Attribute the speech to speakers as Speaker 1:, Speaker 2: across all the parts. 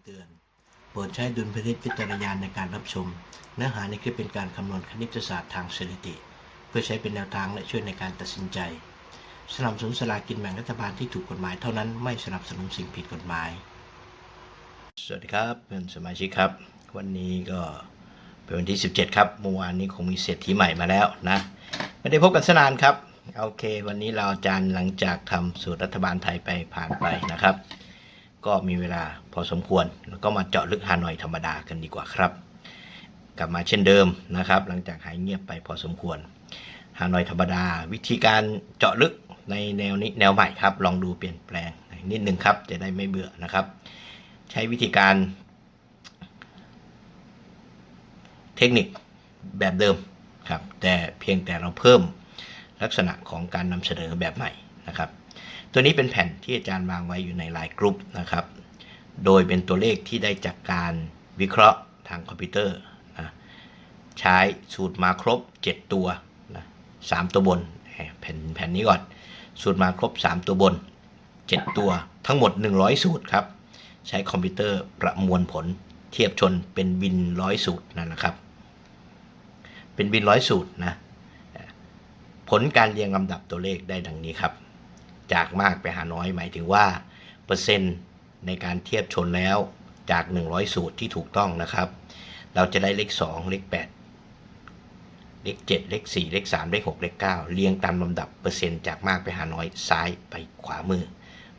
Speaker 1: ำเตือน โปรดใช้ดุลพินิจวิจารณาในการรับชม เนื้อหาในคลิปเป็นการคำนวณคณิตศาสตร์ทางสถิติ เพื่อใช้เป็นแนวทางและช่วยในการตัดสินใจ สนับสนุนสลากกินแบ่งรัฐบาลที่ถูกกฎหมายเท่านั้นไม่สนับสนุนสิ่งผิดกฎหมาย สวัสดีครับเพื่อนสมาชิกครับ วันนี้ก็เป็นวันที่ 17 ครับเมื่อวานนี้คงมีเศรษฐีใหม่มาแล้วนะไม่ได้พบกันสนานครับโอเค วันนี้เราอาจารย์หลังจากทำสูตรรัฐบาลไทยไปผ่านไปนะครับ ก็มีเวลาพอสมควร แล้วก็มาเจาะลึกฮานอยธรรมดากันดีกว่าครับ กลับมาเช่นเดิมนะครับ หลังจากหายเงียบไปพอสมควรฮานอยธรรมดา วิธีการเจาะลึกในแนวนี้แนวใหม่ครับ ลองดูเปลี่ยนแปลงนิดนึงครับ จะได้ไม่เบื่อนะครับ ใช้วิธีการ เทคนิคแบบเดิมครับ แต่เพียงแต่เราเพิ่มลักษณะของการนำเสนอแบบใหม่นะครับ ตัวนี้เป็นแผ่นที่อาจารย์วางไว้อยู่ในไลน์กรุ๊ปนะครับ โดยเป็นตัวเลขที่ได้จากการวิเคราะห์ทางคอมพิวเตอร์นะใช้สูตรมาครบ 7 ตัวนะสามตัวบนแผ่นแผ่นนี้ก่อน สูตรมาครบ 3 ตัวบน 7 ตัวทั้งหมด 100 สูตรครับ ใช้คอมพิวเตอร์ประมวลผลเทียบชนเป็นบินร้อยสูตรนั่นนะครับ เป็นบินร้อยสูตรนะ ผลการเรียงลำดับตัวเลขได้ดังนี้ครับ จากมากไปหาน้อยหมายถึงว่า เปอร์เซ็นต์ในการเทียบชนแล้วจาก 100 สูตรที่ถูกต้องนะครับ เราจะได้เลข 2 เลข 8 เลข 7 เลข 4 เลข 3 เลข 6 เลข 9 เรียงตามลำดับเปอร์เซ็นต์จากมากไปหาน้อยซ้ายไปขวามือ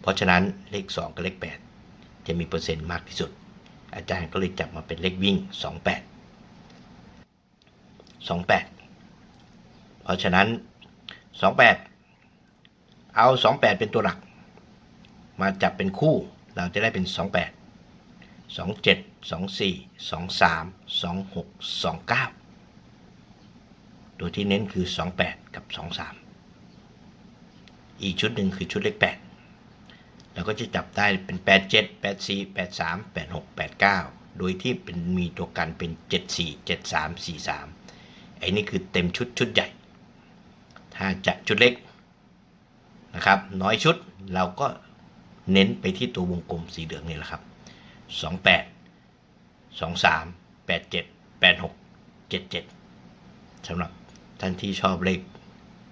Speaker 1: เพราะฉะนั้นเลข 2 กับเลข 8 จะมีเปอร์เซ็นต์มากที่สุด อาจารย์ก็เลยจับมาเป็นเลขวิ่ง 28 28 เพราะฉะนั้น 28 เอา 28 เป็นตัวหลัก มาจับเป็นคู่เราจะได้เป็น 28 27 24 23 26 29 ตัวที่เน้นคือ 28 กับ 23 อีกชุดหนึ่งคือชุดเลข8เราก็จะจับได้เป็น 87 84 83 86 89 โดยที่เป็นมีตัวกันเป็น 74 73 43ไอ้นี่คือเต็มชุดชุดใหญ่ ถ้าจะชุดเล็ก นะครับ น้อยชุดเราก็เน้นไปที่ตัววงกลมสีเหลืองนี่แหละครับ28 23 87 86 77สำหรับท่านที่ชอบเลข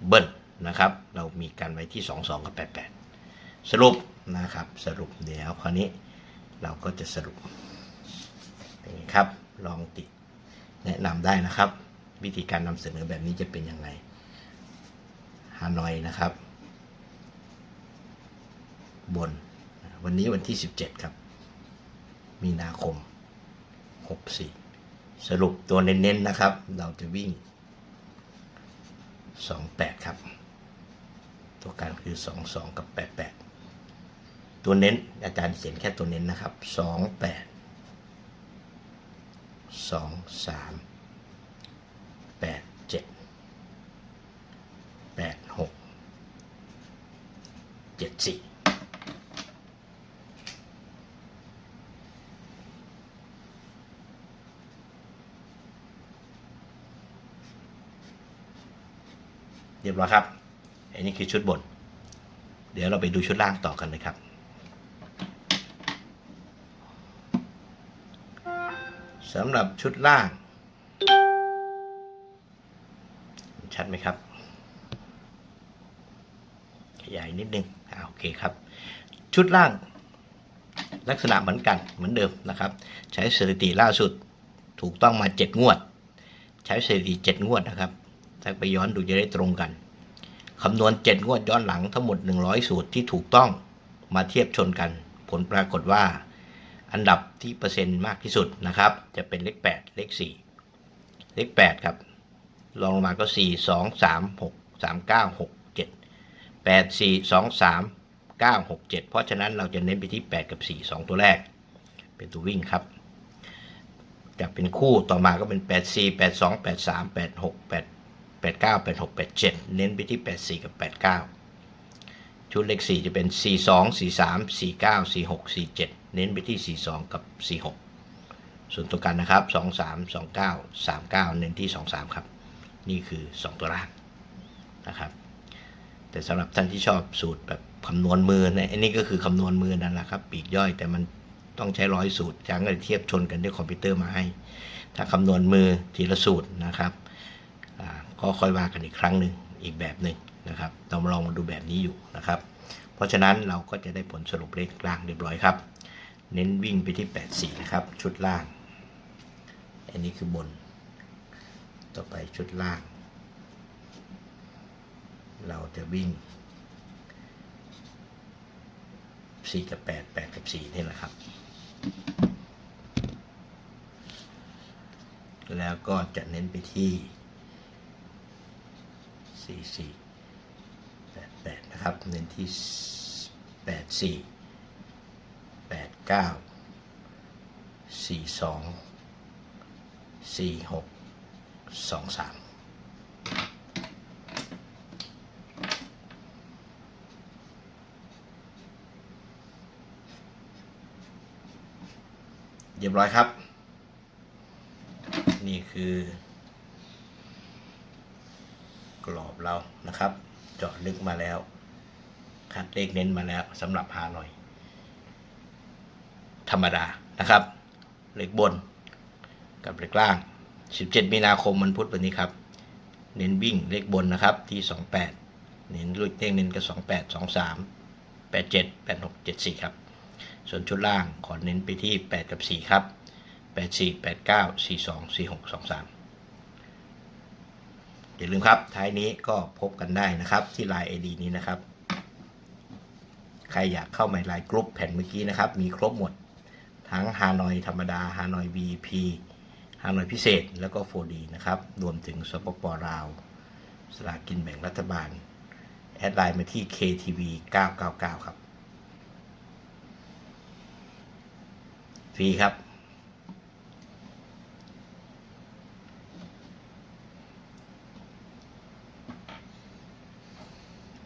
Speaker 1: เบิ้ลนะครับ เรามีกันไว้ที่ 22 กับ 88 สรุปนะครับ สรุปเดี๋ยวคราวนี้เราก็จะสรุปเป็นไงครับ ลองติดแนะนำได้นะครับ วิธีการนำเสนอแบบนี้จะเป็นยังไงฮานอยนะครับ บน วันนี้วันที่ 17 ครับ มีนาคม 64 สรุปตัวเน้นๆนะครับ เราจะวิ่ง 28 ครับ ตัวการคือ 22 กับ 88 ตัวเน้นอาจารย์เขียนแค่ตัวเน้นนะครับ 28 2 3 8 7 8 6 7 4 เจ็ดสี่เรียบร้อยครับ อันนี้คือชุดบน เดี๋ยวเราไปดูชุดล่างต่อกันเลยครับ สำหรับชุดล่าง ชัดไหมครับ ขยายนิดนึงอ่าโอเคครับ ชุดล่างลักษณะเหมือนกันเหมือนเดิมนะครับ ใช้สถิติล่าสุดถูกต้องมา 7 งวด ใช้สถิติ 7 งวดนะครับ ถ้าไปย้อนดูจะได้ตรงกันคำนวณ 7 งวดย้อนหลังทั้งหมด 100 สูตรที่ถูกต้องมาเทียบชนกัน ผลปรากฏว่า อันดับที่เปอร์เซ็นต์มากที่สุดนะครับ จะเป็นเลข 8 เลข 4 เลข 8 ครับลองลงมาก็ 4 2 3 6 3 9 6 7 8 4 2 3 9 6 7 เพราะฉะนั้นเราจะเน้นไปที่ 8 กับ 4 2 ตัวแรก เป็นตัววิ่งครับจะเป็นคู่ต่อมาก็เป็น 8 4 8 2 8 3 8 6 8 8 9 8 6 8 7 เน้นไปที่ 8 4 กับ 8 9 ชุดเลข 4 จะเป็น 4 2 4 3 4 9 4 6 4 7 เน้นไปที่ 4 2 กับ 4 6 ส่วนตัวกันนะครับ 2 3 2 9 3 9 เน้นที่ 2 3 ครับ นี่คือ 2 ตัวล่างนะครับ แต่สำหรับท่านที่ชอบสูตรแบบคำนวณมือเนี่ยอันนี้ก็คือคำนวณมือนั่นแหละครับปีกย่อยแต่มันต้องใช้ร้อยสูตรอาจารย์ก็เลยเทียบชนกันด้วยคอมพิวเตอร์มาให้ ถ้าคำนวณมือทีละสูตรนะครับ ก็ค่อยว่ากันอีกครั้งหนึ่งอีกแบบหนึ่งนะครับเราลองมาดูแบบนี้อยู่นะครับ เพราะฉะนั้นเราก็จะได้ผลสรุปเลขกลางเรียบร้อยครับ เน้นวิ่งไปที่ 84 นะครับ ชุดล่าง อันนี้คือบน ต่อไปชุดล่าง เราจะวิ่ง 4 กับ 8 8 กับ 4 นี่แหละครับ แล้วก็จะเน้นไปที่ 4 4 8 8นะครับ เน้นที่8 4 8 9 4 2 4 6 2 3เรียบร้อยครับ นี่คือ รอบเรานะครับ เจาะลึกมาแล้ว คัดเลขเน้นมาแล้วสำหรับฮานอย ธรรมดานะครับเลขบน กับเลขล่าง 17 มีนาคมวันพุธวันนี้ครับ เน้นวิ่งเลขบนนะครับที่ 28 เน้นลุกเลขเน้นกับ28 23 87 86 74 ครับ ส่วนชุดล่างขอเน้นไปที่ 8 กับ 4 ครับ 84 89 42 46 23 อย่าลืมครับ ท้ายนี้ก็พบกันได้นะครับ ที่ Line ID นี้นะครับ ใครอยากเข้ามาไลน์กรุ๊ปแผ่นเมื่อกี้นะครับ มีครบหมด ทั้งฮานอยธรรมดาฮานอย VP ฮานอยพิเศษแล้วก็ 4D นะครับ รวมถึงสปปลาว สลากกินแบ่งรัฐบาล แอดไลน์มาที่ KTV 999 ครับ ฟรีครับ